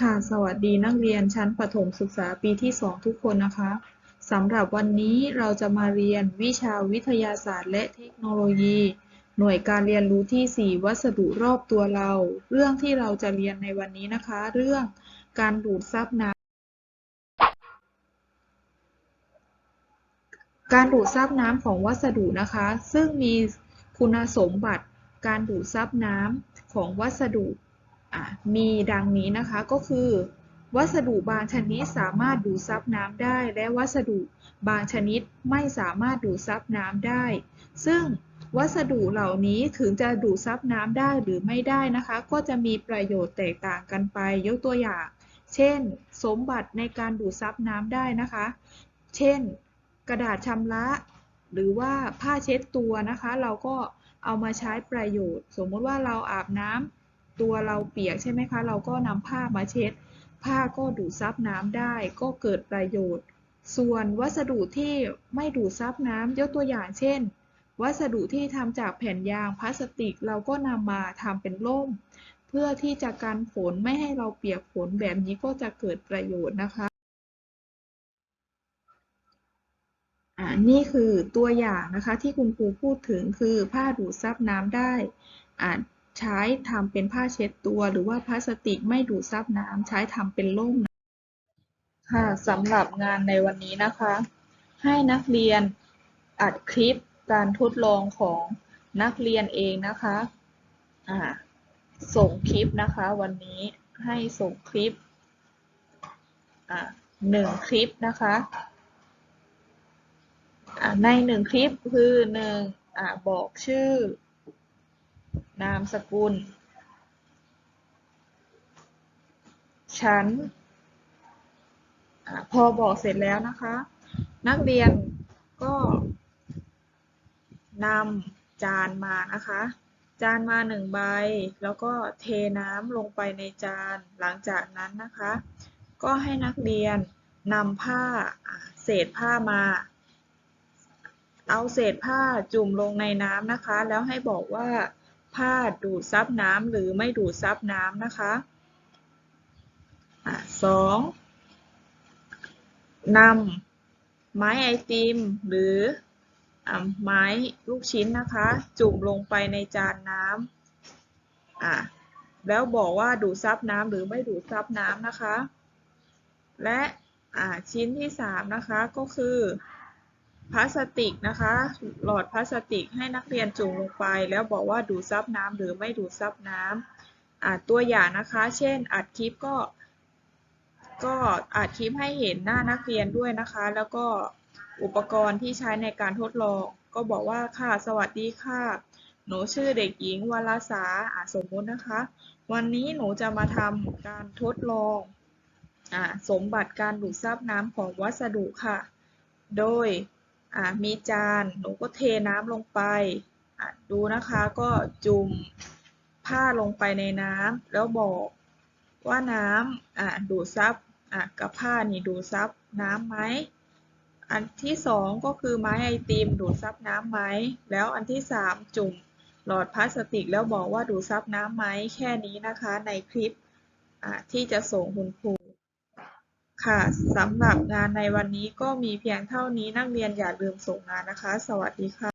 ค่ะสวัสดีนักเรียนชั้นประถมศึกษาปีที่ 2 ทุกคนนะคะสำหรับวันนี้เราจะมาเรียนวิชาวิทยาศาสตร์และเทคโนโลยี หน่วยการเรียนรู้ที่ 4 วัสดุรอบตัวเรา เรื่องที่เราจะเรียนในวันนี้นะคะ เรื่องการดูดซับน้ำการดูดซับน้ำของวัสดุนะคะ ซึ่งมีคุณสมบัติการดูดซับน้ำของวัสดุ มีดังนี้นะคะก็คือ วัสดุบางชนิดสามารถดูดซับน้ำได้ และวัสดุบางชนิดไม่สามารถดูดซับน้ำได้ ซึ่งวัสดุเหล่านี้ถึงจะดูดซับน้ำได้หรือไม่ได้นะคะ ก็จะมีประโยชน์แตกต่างกันไป ยกตัวอย่าง เช่น สมบัติในการดูดซับน้ำได้นะคะ เช่น กระดาษชำระ หรือว่าผ้าเช็ดตัวนะคะ เราก็เอามาใช้ประโยชน์ สมมติว่าเราอาบน้ำ ตัวเราเปียกใช่ไหมคะ เราก็นำผ้ามาเช็ด ผ้าก็ดูดซับน้ำได้ ก็เกิดประโยชน์ ส่วนวัสดุที่ไม่ดูดซับน้ำยกตัวอย่างเช่น วัสดุที่ทำจากแผ่นยางพลาสติก เราก็นำมาทำเป็นร่ม เพื่อที่จะกันฝนไม่ให้เราเปียกฝนแบบนี้ก็จะเกิดประโยชน์นะคะอ่านี่คือตัวอย่างนะคะที่คุณครูพูดถึงคือผ้าดูดซับน้ำได้อ่า ใช้ทำเป็นผ้าเช็ดตัว หรือว่าพลาสติกไม่ดูดซับน้ำใช้ทำเป็นร่มค่ะสำหรับงานในวันนี้นะคะ ให้นักเรียนอัดคลิปการทดลองของนักเรียนเองนะคะอ่าส่งคลิปนะคะวันนี้ให้ส่งคลิปอ่าหนึ่งคลิปนะคะอ่าในหนึ่งคลิปคือหนึ่งอ่าบอกชื่อ นามสกุลชั้นอพอบอกเสร็จแล้วนะคะ นักเรียนก็นำจานมานะคะ จานมาหนึ่งใบ แล้วก็เทน้ำลงไปในจานหลังจากนั้นนะคะ ก็ให้นักเรียนนำผ้าเศษผ้ามา เอาเศษผ้าจุ่มลงในน้ำนะคะ แล้วให้บอกว่า ผ้าดูดซับน้ำหรือไม่ดูดซับน้ำนะคะอะสองนำไม้ไอติมหรืออไม้ลูกชิ้นนะคะ จุ่มลงไปในจานน้ำอะแล้วบอกว่าดูดซับน้ำหรือไม่ดูดซับน้ำนะคะ และะชิ้นที่สามนะคะก็คือ พลาสติกนะคะ หลอดพลาสติกให้นักเรียนจุ่มลงไป แล้วบอกว่าดูดซับน้ำหรือไม่ดูดซับน้ำอ่าตัวอย่างนะคะ เช่น อัดคลิปก็ ก็อัดคลิปให้เห็นหน้านักเรียนด้วยนะคะ แล้วก็อุปกรณ์ที่ใช้ในการทดลอง ก็บอกว่าค่ะสวัสดีค่ะ หนูชื่อเด็กหญิงวรสาอ่าสมมุตินะคะ วันนี้หนูจะมาทำการทดลองอ่าสมบัติการดูดซับน้ำของวัสดุค่ะ โดย มีจานหนูก็เทน้ำลงไป ดูนะคะก็จุ่มผ้าลงไปในน้ำแล้วบอกว่าน้ำดูดซับอะกับผ้านี่ดูดซับน้ำไหมอันที่สองก็คือไม้ไอติมดูดซับน้ำไหมแล้วอันที่สามจุ่มหลอดพลาสติกแล้วบอกว่าดูดซับน้ำไหมแค่นี้นะคะในคลิปที่จะส่งคุณครู ค่ะ สำหรับงานในวันนี้ก็มีเพียงเท่านี้ นักเรียนอย่าลืมส่งงานนะคะ สวัสดีค่ะ